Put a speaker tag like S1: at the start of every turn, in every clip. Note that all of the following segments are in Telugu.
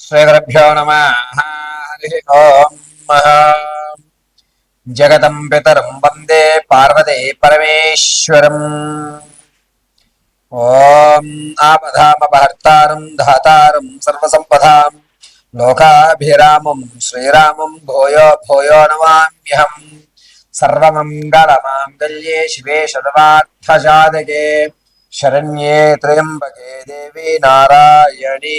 S1: శ్రీగురుభ్యో నమ హరి ఓం జగతం పితరం వందే పార్వతే పరమేశ్వరం ఓం ఆపధామపహర్తారం ధాతారం సర్వసంపదాం లోకాభిరామం శ్రీరామం భూయో భూయో నమామ్యహం సర్వమంగళమాంగళ్యే శివే సర్వార్థసాధకే శరణ్యే త్రయంబకే దేవి నారాయణి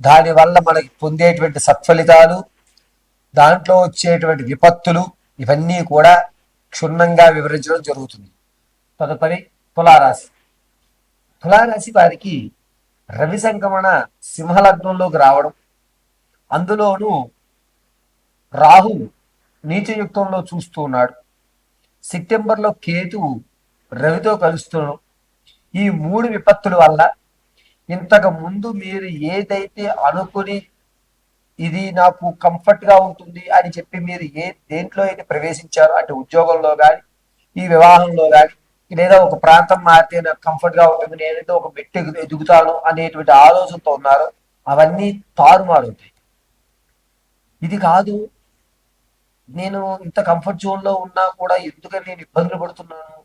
S1: దానివల్ల మనకి పొందేటువంటి సత్ఫలితాలు దాంట్లో వచ్చేటువంటి విపత్తులు ఇవన్నీ కూడా క్షుణ్ణంగా వివరించడం జరుగుతుంది. తదుపరి తులారాశి. తులారాశి వారికి రవి సంక్రమణ సింహలగ్నంలోకి రావడం అందులోనూ రాహు నీచయుక్తంలో చూస్తూ ఉన్నాడు. సెప్టెంబర్లో కేతువు రవితో కలుస్తున్నాడు. ఈ మూడు విపత్తుల వల్ల ఇంతకు ముందు మీరు ఏదైతే అనుకుని ఇది నాకు కంఫర్ట్గా ఉంటుంది అని చెప్పి మీరు ఏ దేంట్లో అయితే ప్రవేశించారో అంటే ఉద్యోగంలో కానీ ఈ వివాహంలో కానీ లేదా ఒక ప్రాంతం మారితే నాకు కంఫర్ట్గా ఉంటుంది నేనైతే ఒక మెట్టు ఎదుగుతాను అనేటువంటి ఆలోచనతో ఉన్నారు అవన్నీ తారుమారుతాయి ఇది కాదు నేను ఇంత కంఫర్ట్ జోన్లో ఉన్నా కూడా ఎందుకని నేను ఇబ్బందులు పడుతున్నాను?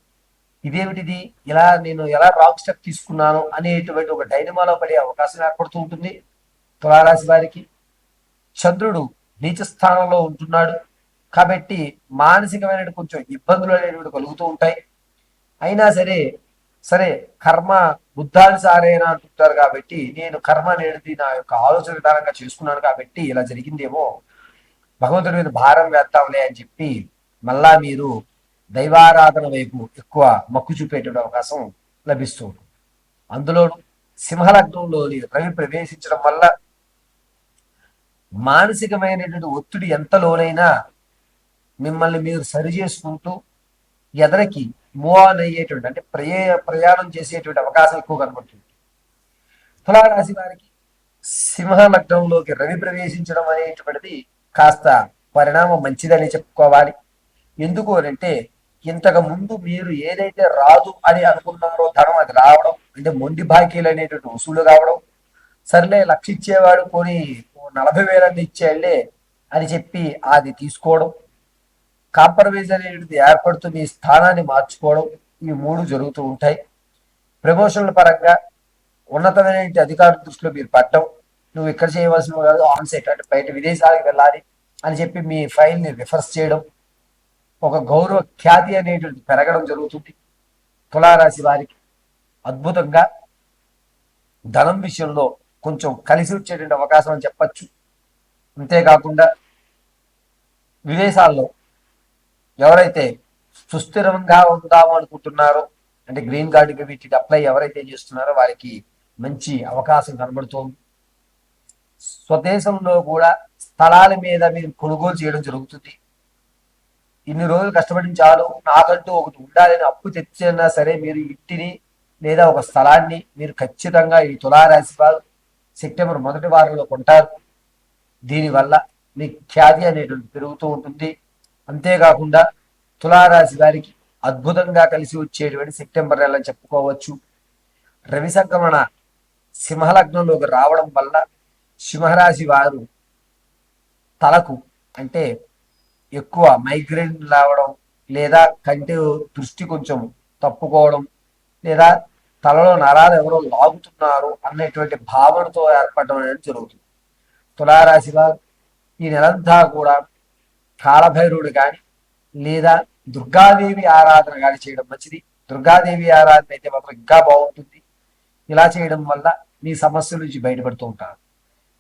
S1: ఇదేమిటిది? ఇలా నేను ఎలా రాంగ్ స్టెప్ తీసుకున్నాను అనేటువంటి ఒక డైనమాలో పడే అవకాశం ఏర్పడుతూ ఉంటుంది. తులారాశి వారికి చంద్రుడు నీచ స్థానంలో ఉంటున్నాడు. కాబట్టి మానసికమైన కొంచెం ఇబ్బందులు అనేటువంటి కలుగుతూ ఉంటాయి. అయినా సరే సరే కర్మ బుద్ధానుసారేనా అంటుంటారు కాబట్టి నేను కర్మ అనేది నా యొక్క ఆలోచన విధానంగా చేసుకున్నాను కాబట్టి ఇలా జరిగిందేమో. భగవంతుడి మీద భారం వేస్తాంలే అని చెప్పి మళ్ళా మీరు దైవారాధన వైపు ఎక్కువ మక్కు చూపేటువంటి అవకాశం లభిస్తూ ఉంటుంది అందులోనూ సింహలగ్నంలోని రవి ప్రవేశించడం వల్ల మానసికమైనటువంటి ఒత్తిడి ఎంత లోనైనా మిమ్మల్ని మీరు సరి చేసుకుంటూ ఎదరికి మూవ్ ఆన్ అయ్యేటువంటి అంటే ప్రయా ప్రయాణం చేసేటువంటి అవకాశం ఎక్కువ కనబడుతుంది. తులారాశి వారికి సింహ లగ్నంలోకి రవి ప్రవేశించడం అనేటువంటిది కాస్త పరిణామం మంచిదని చెప్పుకోవాలి. ఎందుకు అని అంటే ఇంతకు ముందు మీరు ఏదైతే రాదు అని అనుకున్నారో ధనం అది రావడం అంటే మొండి బాకీలు అనేటువంటి వసూలు కావడం సర్లే లక్ష ఇచ్చేవాడు పోనీ నలభై వేలన్నీ ఇచ్చేళ్ళే అని చెప్పి అది తీసుకోవడం కాంప్రమైజ్ అనేటువంటిది ఏర్పడుతూ మీ స్థానాన్ని మార్చుకోవడం ఈ మూడు జరుగుతూ ఉంటాయి. ప్రమోషన్ల పరంగా ఉన్నతమైన అధికారుల దృష్టిలో మీరు పట్టడం నువ్వు ఇక్కడ చేయవలసిన కాదు ఆన్సైట్ అంటే బయట విదేశాలకు వెళ్ళాలి అని చెప్పి మీ ఫైల్ని రిఫర్స్ చేయడం ఒక గౌరవ ఖ్యాతి అనేటువంటి పెరగడం జరుగుతుంది. తులారాశి వారికి అద్భుతంగా ధనం విషయంలో కొంచెం కలిసి వచ్చేటువంటి అవకాశం అని చెప్పచ్చు. అంతేకాకుండా విదేశాల్లో ఎవరైతే సుస్థిరంగా ఉందాము అనుకుంటున్నారో అంటే గ్రీన్ కార్డుకి వీటికి అప్లై ఎవరైతే చేస్తున్నారో వారికి మంచి అవకాశం కనబడుతోంది. స్వదేశంలో కూడా స్థలాల మీద మీరు కొనుగోలు చేయడం జరుగుతుంది. ఇన్ని రోజులు కష్టపడిన చాలు నాకంటూ ఒకటి ఉండాలని అప్పు తెచ్చినా సరే మీరు ఇంటిని లేదా ఒక స్థలాన్ని మీరు ఖచ్చితంగా ఈ తులారాశి వారు సెప్టెంబర్ మొదటి వారంలో కొంటారు. దీనివల్ల మీ ఖ్యాతి అనేటువంటి పెరుగుతూ ఉంటుంది. అంతేకాకుండా తులారాశి వారికి అద్భుతంగా కలిసి వచ్చేటువంటి సెప్టెంబర్ నెల చెప్పుకోవచ్చు. రవి సంక్రమణ సింహలగ్నంలోకి రావడం వల్ల సింహరాశి వారు తలకు అంటే ఎక్కువ మైగ్రేన్ రావడం లేదా కంటి దృష్టి కొంచెం తప్పుకోవడం లేదా తలలో నరాలు ఎవరో లాగుతున్నారు అన్నటువంటి భావనతో ఏర్పడడం అనేది జరుగుతుంది. తులారాశి వారు ఈ నెలంతా కూడా కాళభైరుడు కానీ లేదా దుర్గాదేవి ఆరాధన కానీ చేయడం మంచిది. దుర్గాదేవి ఆరాధన అయితే మాత్రం ఇంకా బాగుంటుంది. ఇలా చేయడం వల్ల మీ సమస్యల నుంచి బయటపడుతూ ఉంటారు.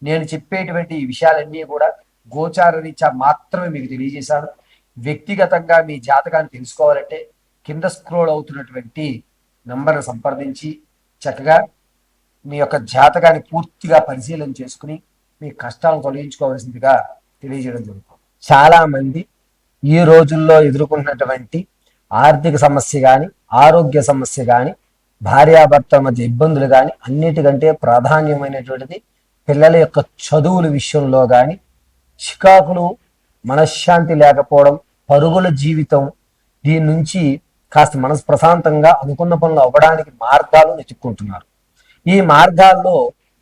S1: నేను చెప్పేటువంటి ఈ విషయాలన్నీ కూడా గోచార రీత్యా మాత్రమే మీకు తెలియజేశాను. వ్యక్తిగతంగా మీ జాతకాన్ని తెలుసుకోవాలంటే కింద స్క్రోల్ అవుతున్నటువంటి నంబర్ను సంప్రదించి చక్కగా మీ యొక్క జాతకాన్ని పూర్తిగా పరిశీలన చేసుకుని మీ కష్టాలను తొలగించుకోవాల్సిందిగా తెలియజేయడం జరుగుతుంది. చాలామంది ఈ రోజుల్లో ఎదుర్కొంటున్నటువంటి ఆర్థిక సమస్య కానీ ఆరోగ్య సమస్య కానీ భార్యాభర్తల మధ్య ఇబ్బందులు కానీ అన్నిటికంటే ప్రాధాన్యమైనటువంటిది పిల్లల యొక్క చదువుల విషయంలో కానీ చికాకులు మనశ్శాంతి లేకపోవడం పరుగుల జీవితం దీని నుంచి కాస్త మనసు ప్రశాంతంగా అనుకున్న పనులు అవ్వడానికి మార్గాలు వెతుక్కుంటున్నారు ఈ మార్గాల్లో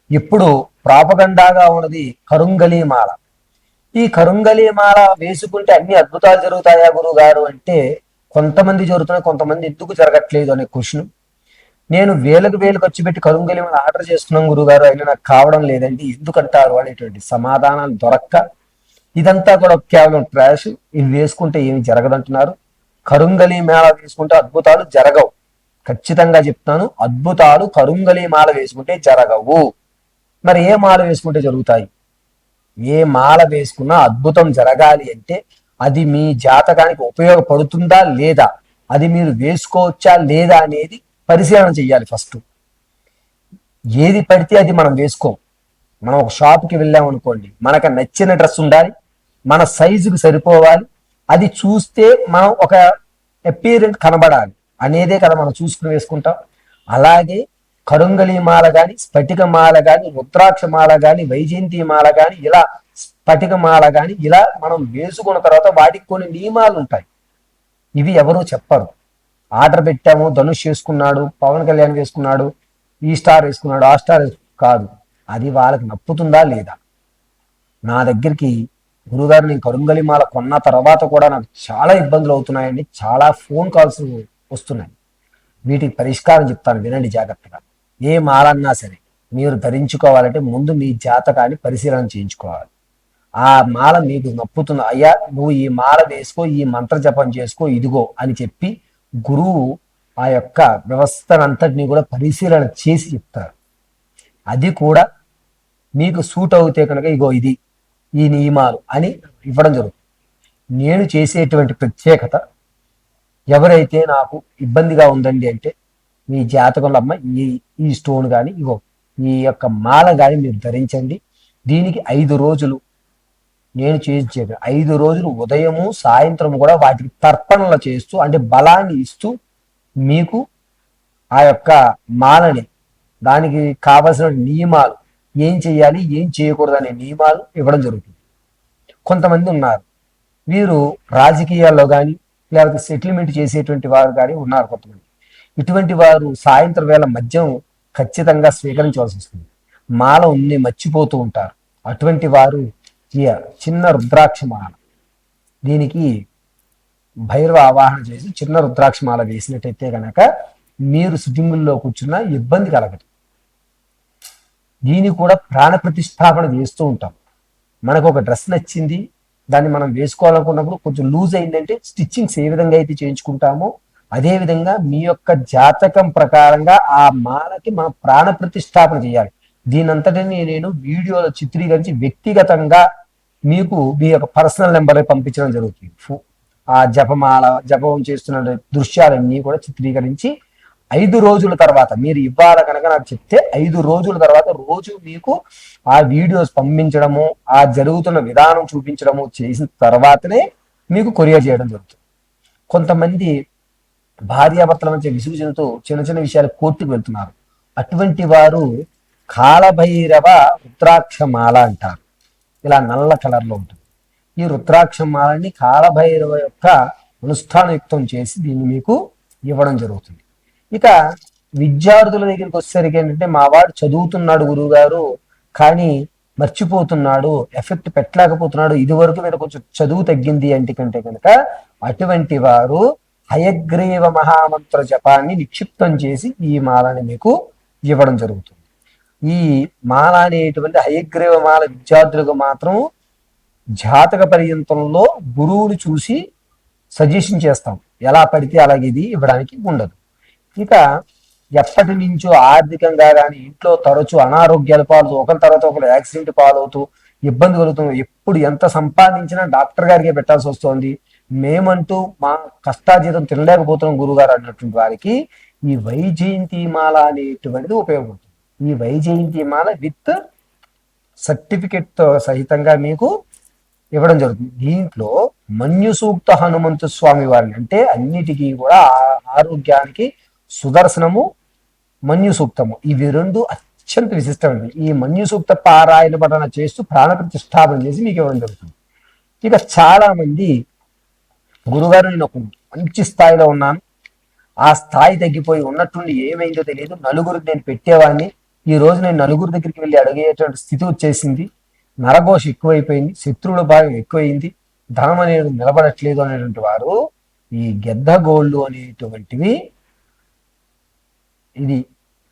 S1: ఇప్పుడు ప్రాపగండాగా ఉన్నది కరుంగలీమాల ఈ కరుంగలీమాల వేసుకుంటే అన్ని అద్భుతాలు జరుగుతాయా గురువు గారు అంటే కొంతమంది జరుగుతున్నాయి కొంతమంది ఎందుకు జరగట్లేదు అనే క్వశ్చన్. నేను వేలకు వేలు ఖర్చు పెట్టి కరుంగలీమాల ఆర్డర్ చేస్తున్నాం గురువు గారు అయినా నాకు కావడం లేదండి. ఎందుకంటారు అనేటువంటి సమాధానాలు దొరక్క ఇదంతా కూడా కేవలం ట్రాష్ ఇవి వేసుకుంటే ఏమి జరగదంటున్నారు. కరుంగలి మాల వేసుకుంటే అద్భుతాలు జరగవు. ఖచ్చితంగా చెప్తాను అద్భుతాలు కరుంగలి మాల వేసుకుంటే జరగవు. మరి ఏ మాల వేసుకుంటే జరుగుతాయి? ఏ మాల వేసుకున్నా అద్భుతం జరగాలి అంటే అది మీ జాతకానికి ఉపయోగపడుతుందా లేదా? అది మీరు వేసుకోవచ్చా లేదా అనేది పరిశీలన చెయ్యాలి ఫస్ట్. ఏది పడితే అది మనం వేసుకోం. మనం ఒక షాప్కి వెళ్ళాం అనుకోండి మనకు నచ్చిన డ్రెస్ ఉండాలి మన సైజుకి సరిపోవాలి. అది చూస్తే మనం ఒక అపీరెంట్ కనబడాలి. అనేదే కదా మనం చూసుకుని వేసుకుంటాం. అలాగే కరుంగలి మాల కానీ స్ఫటిక మాల కానీ రుద్రాక్ష మాల కానీ వైజయంతి మాల కానీ ఇలా స్ఫటిక మాల కానీ ఇలా మనం వేసుకున్న తర్వాత వాటికి కొన్ని నియమాలు ఉంటాయి. ఇవి ఎవరూ చెప్పరు. ఆర్డర్ పెట్టాము ధనుష్ చేసుకున్నాడు పవన్ కళ్యాణ్ వేసుకున్నాడు ఈ స్టార్ వేసుకున్నాడు ఆ స్టార్ కాదు అది వాళ్ళకి నప్పుతుందా లేదా? నా దగ్గరికి గురుగారు నేను కరుంగలి మాల కొన్న తర్వాత కూడా నాకు చాలా ఇబ్బందులు అవుతున్నాయండి. చాలా ఫోన్ కాల్స్ వస్తున్నాయి. వీటికి పరిష్కారం చెప్తాను వినండి జాగ్రత్తగా. ఏ మాలన్నా సరే మీరు ధరించుకోవాలంటే ముందు మీ జాతకాన్ని పరిశీలన చేయించుకోవాలి. ఆ మాల మీకు నప్పుతుంది అయ్యా నువ్వు ఈ మాల వేసుకో ఈ మంత్ర జపం చేసుకో ఇదిగో అని చెప్పి గురువు ఆ యొక్క వ్యవస్థనంతటినీ కూడా పరిశీలన చేసి చెప్తారు. అది కూడా మీకు సూట్ అవుతే కనుక ఇగో ఇది ఈ నియమాలు అని ఇవ్వడం జరుగుతుంది. నేను చేసేటువంటి ప్రత్యేకత ఎవరైతే నాకు ఇబ్బందిగా ఉందండి అంటే మీ జాతకంలో అమ్మ ఈ ఈ స్టోన్ కానీ ఇగో ఈ యొక్క మాల కానీ మీరు ధరించండి. దీనికి ఐదు రోజులు నేను చేయించేది ఐదు రోజులు ఉదయము సాయంత్రం కూడా వాటికి తర్పణలు చేస్తూ అంటే బలాన్ని ఇస్తూ మీకు ఆ యొక్క మాలని దానికి కావలసిన నియమాలు ఏం చేయాలి ఏం చేయకూడదు అనే నియమాలు ఇవ్వడం జరుగుతుంది. కొంతమంది ఉన్నారు. వీరు రాజకీయాల్లో కానీ లేకపోతే సెటిల్మెంట్ చేసేటువంటి వారు కానీ ఉన్నారు కొంతమంది. ఇటువంటి వారు సాయంత్రం వేళ మద్యం ఖచ్చితంగా స్వీకరించవలసి వస్తుంది. మాల ఉంది మర్చిపోతూ ఉంటారు. అటువంటి వారు చిన్న రుద్రాక్ష మాల. దీనికి భైరవ ఆవాహన చేసి చిన్న రుద్రాక్ష మాల వేసినట్టయితే కనుక మీరు సుజింగుల్లో కూర్చున్న ఇబ్బంది కలగదు. దీన్ని కూడా ప్రాణ ప్రతిష్టాపన చేస్తూ ఉంటాం. మనకు ఒక డ్రెస్ నచ్చింది దాన్ని మనం వేసుకోవాలనుకున్నప్పుడు కొంచెం లూజ్ అయిందంటే స్టిచ్చింగ్స్ ఏ విధంగా అయితే చేయించుకుంటామో అదే విధంగా మీ యొక్క జాతకం ప్రకారంగా ఆ మాలకి మనం ప్రాణ ప్రతిష్టాపన చేయాలి. దీనంతటిని నేను వీడియోలో చిత్రీకరించి వ్యక్తిగతంగా మీకు మీ యొక్క పర్సనల్ నెంబర్ పంపించడం జరుగుతుంది. ఆ జపమాల జపం చేస్తున్న దృశ్యాలన్నీ కూడా చిత్రీకరించి ఐదు రోజుల తర్వాత మీరు ఇవ్వాల కనుక నాకు చెప్తే ఐదు రోజుల తర్వాత రోజు మీకు ఆ వీడియోస్ పంపించడము ఆ జరుగుతున్న విధానం చూపించడము చేసిన తర్వాతనే మీకు కొరియర్ చేయడం జరుగుతుంది. కొంతమంది భార్యాభర్తల మధ్య విసుగు చెందుతూ చిన్న చిన్న విషయాలు కోర్టుకు వెళ్తున్నారు. అటువంటి వారు కాలభైరవ రుద్రాక్ష మాల అంటారు. ఇలా నల్ల కలర్లో ఉంటుంది. ఈ రుద్రాక్ష మాలని కాలభైరవ యొక్క అనుష్ఠానయుక్తం చేసి దీన్ని మీకు ఇవ్వడం జరుగుతుంది. ఇక విద్యార్థుల దగ్గరికి వచ్చేసరికి ఏంటంటే మా వాడు చదువుతున్నాడు గురువు గారు కానీ మర్చిపోతున్నాడు ఎఫెక్ట్ పెట్టలేకపోతున్నాడు ఇది వరకు మీద కొంచెం చదువు తగ్గింది అంటే కంటే కనుక అటువంటి వారు హయగ్రీవ మహామంత్ర జపాన్ని నిక్షిప్తం చేసి ఈ మాలని మీకు ఇవ్వడం జరుగుతుంది. ఈ మాల అనేటువంటి హయగ్రీవ మాల విద్యార్థులకు మాత్రం జాతక పర్యంతంలో గురువుని చూసి సజెషన్ చేస్తాం. ఎలా పడితే అలాగే ఇది ఇవ్వడానికి ఉండదు. ఇక ఎప్పటి నుంచో ఆర్థికంగా కానీ ఇంట్లో తరచూ అనారోగ్యాల పాలు ఒకరి తర్వాత ఒకరు యాక్సిడెంట్ పాలవుతూ ఇబ్బంది కలుగుతుంది ఎప్పుడు ఎంత సంపాదించినా డాక్టర్ గారికే పెట్టాల్సి వస్తుంది. మేమంటూ మా కష్టాజీతం తినలేకపోతున్నాం గురుగారు అన్నటువంటి వారికి ఈ వైజయంతి మాల అనేటువంటిది ఉపయోగపడుతుంది. ఈ వైజయంతి మాల విత్ సర్టిఫికెట్తో సహితంగా మీకు ఇవ్వడం జరుగుతుంది. దీంట్లో మన్యుసూక్త హనుమంత హనుమంతు స్వామి వారిని అంటే అన్నిటికీ కూడా ఆ- ఆరోగ్యానికి సుదర్శనము మన్యు సూక్తము ఇవి రెండు అత్యంత విశిష్టమైనవి. ఈ మన్యు సూక్త పారాయణ పఠన చేస్తూ ప్రాణ ప్రతిష్టాపన చేసి మీకు ఇవ్వడం జరుగుతుంది. ఇక చాలా మంది గురుగారు నేను ఒక మంచి స్థాయిలో ఉన్నాను. ఆ స్థాయి తగ్గిపోయి ఉన్నట్టుండి ఏమైందో తెలియదు. నలుగురికి నేను పెట్టేవాడిని. ఈ రోజు నేను నలుగురు దగ్గరికి వెళ్ళి అడిగేటువంటి స్థితి వచ్చేసింది. నరఘోష ఎక్కువైపోయింది. శత్రువుల భాగం ఎక్కువైంది. ధనం అనేది నిలబడట్లేదు అనేటువంటి వారు ఈ గెద్ద గోళ్ళు అనేటువంటివి ఇది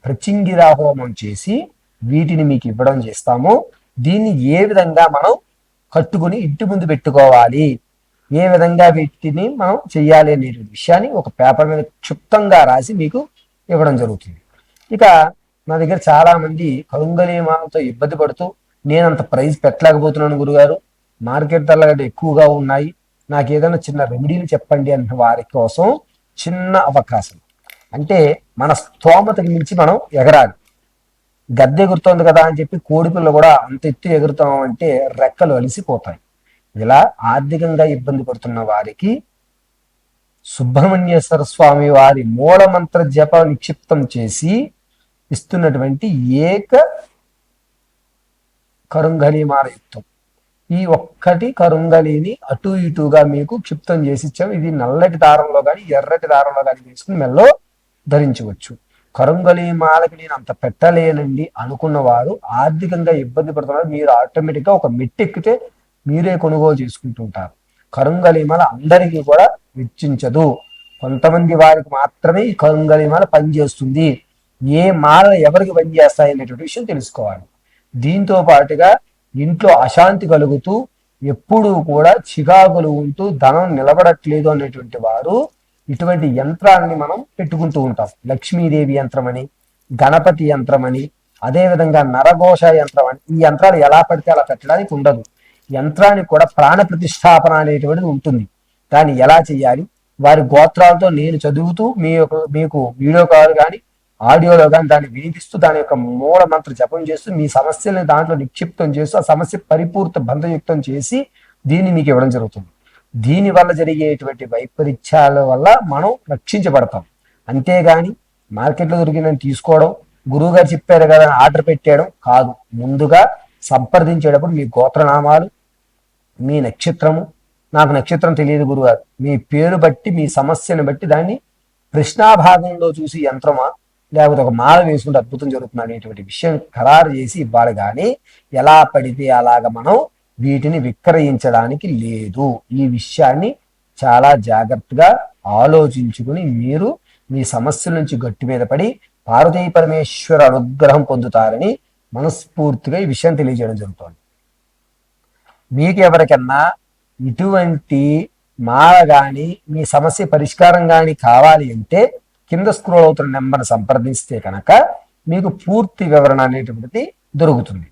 S1: ప్రచింగిరా హోమం చేసి వీటిని మీకు ఇవ్వడం చేస్తాము. దీన్ని ఏ విధంగా మనం కట్టుకుని ఇంటి ముందు పెట్టుకోవాలి? ఏ విధంగా వీటిని మనం చెయ్యాలి అనే విషయాన్ని ఒక పేపర్ మీద క్షుప్తంగా రాసి మీకు ఇవ్వడం జరుగుతుంది. ఇక నా దగ్గర చాలా మంది కరుంగలీమాలతో ఇబ్బంది పడుతూ నేను అంత ప్రైజ్ పెట్టలేకపోతున్నాను గురుగారు. మార్కెట్ ధరల కంటే ఎక్కువగా ఉన్నాయి. నాకు ఏదైనా చిన్న రెమెడీలు చెప్పండి అన్న వారి కోసం చిన్న అవకాశం. అంటే మన స్తోమతకి మించి మనం ఎగరాలి. గద్దె ఎగురుతోంది కదా అని చెప్పి కోడిపిల్ల కూడా అంత ఎత్తు ఎగురుతాం అంటే రెక్కలు అలిసిపోతాయి. ఇలా ఆర్థికంగా ఇబ్బంది పడుతున్న వారికి సుబ్రహ్మణ్యేశ్వర స్వామి వారి మూలమంత్ర జప నిక్షిప్తం చేసి ఇస్తున్నటువంటి ఏక కరుంగళీమాల యుక్తం ఈ ఒక్కటి కరుంగలిని అటు ఇటుగా మీకు క్షిప్తం చేసి ఇచ్చాం. ఇది నల్లటి దారంలో కానీ ఎర్రటి దారంలో కానీ తీసుకుని మెల్లో ధరించవచ్చు. కరుంగలి మాలకి నేను అంత పెట్టలేనండి అనుకున్న వారు ఆర్థికంగా ఇబ్బంది పడుతున్నారు. మీరు ఆటోమేటిక్గా ఒక మెట్టెక్కితే మీరే కొనుగోలు చేసుకుంటుంటారు కరుంగలీమాల అందరికీ కూడా వెచ్చించదు. కొంతమంది వారికి మాత్రమే ఈ కరుంగలిమాల పనిచేస్తుంది. ఏ మాల ఎవరికి పనిచేస్తాయి అనేటువంటి విషయం తెలుసుకోవాలి. దీంతో పాటుగా ఇంట్లో అశాంతి కలుగుతూ ఎప్పుడూ కూడా చికాకులు ఉంటూ ధనం నిలబడట్లేదు అనేటువంటి వారు ఇటువంటి యంత్రాన్ని మనం పెట్టుకుంటూ ఉంటాం. లక్ష్మీదేవి యంత్రం అని గణపతి యంత్రం అని అదేవిధంగా నరఘోష యంత్రం అని ఈ యంత్రాలు ఎలా పడితే అలా పెట్టడానికి ఉండదు. యంత్రానికి కూడా ప్రాణ ప్రతిష్టాపన అనేటువంటిది ఉంటుంది. దాన్ని ఎలా చేయాలి? వారి గోత్రాలతో నేను చదువుతూ మీ యొక్క మీకు వీడియో కాల్ కానీ ఆడియోలో కానీ దాన్ని వినిపిస్తూ దాని యొక్క మూల మంత్ర జపం చేస్తూ మీ సమస్యల్ని దాంట్లో నిక్షిప్తం చేస్తూ ఆ సమస్య పరిపూర్త బంధయుక్తం చేసి దీన్ని మీకు ఇవ్వడం జరుగుతుంది. దీని వల్ల జరిగేటువంటి వైపరీత్యాల వల్ల మనం రక్షించబడతాం. అంతేగాని మార్కెట్లో దొరికిందని తీసుకోవడం గురువు గారు చెప్పారు కదా ఆర్డర్ పెట్టేయడం కాదు. ముందుగా సంప్రదించేటప్పుడు మీ గోత్రనామాలు మీ నక్షత్రము. నాకు నక్షత్రం తెలియదు గురుగారు. మీ పేరు బట్టి మీ సమస్యను బట్టి దాన్ని కృష్ణాభాగంలో చూసి యంత్రమా లేకపోతే ఒక మాల వేసుకుంటే అద్భుతం జరుగుతుంది అనేటువంటి విషయం ఖరారు చేసి ఇవ్వాలి. కానీ ఎలా పడితే అలాగ మనం వీటిని విక్రయించడానికి లేదు. ఈ విషయాన్ని చాలా జాగ్రత్తగా ఆలోచించుకుని మీరు మీ సమస్యల నుంచి గట్టి మీద పడి పార్వతీ పరమేశ్వర అనుగ్రహం పొందుతారని మనస్ఫూర్తిగా ఈ విషయం తెలియజేయడం జరుగుతోంది. మీకు ఎవరికన్నా ఇటువంటి మాల కానీ మీ సమస్య పరిష్కారం కానీ కావాలి అంటే కింద స్క్రోల్ అవుతున్న నెంబర్ని సంప్రదిస్తే కనుక మీకు పూర్తి వివరణ అనేటువంటిది దొరుకుతుంది.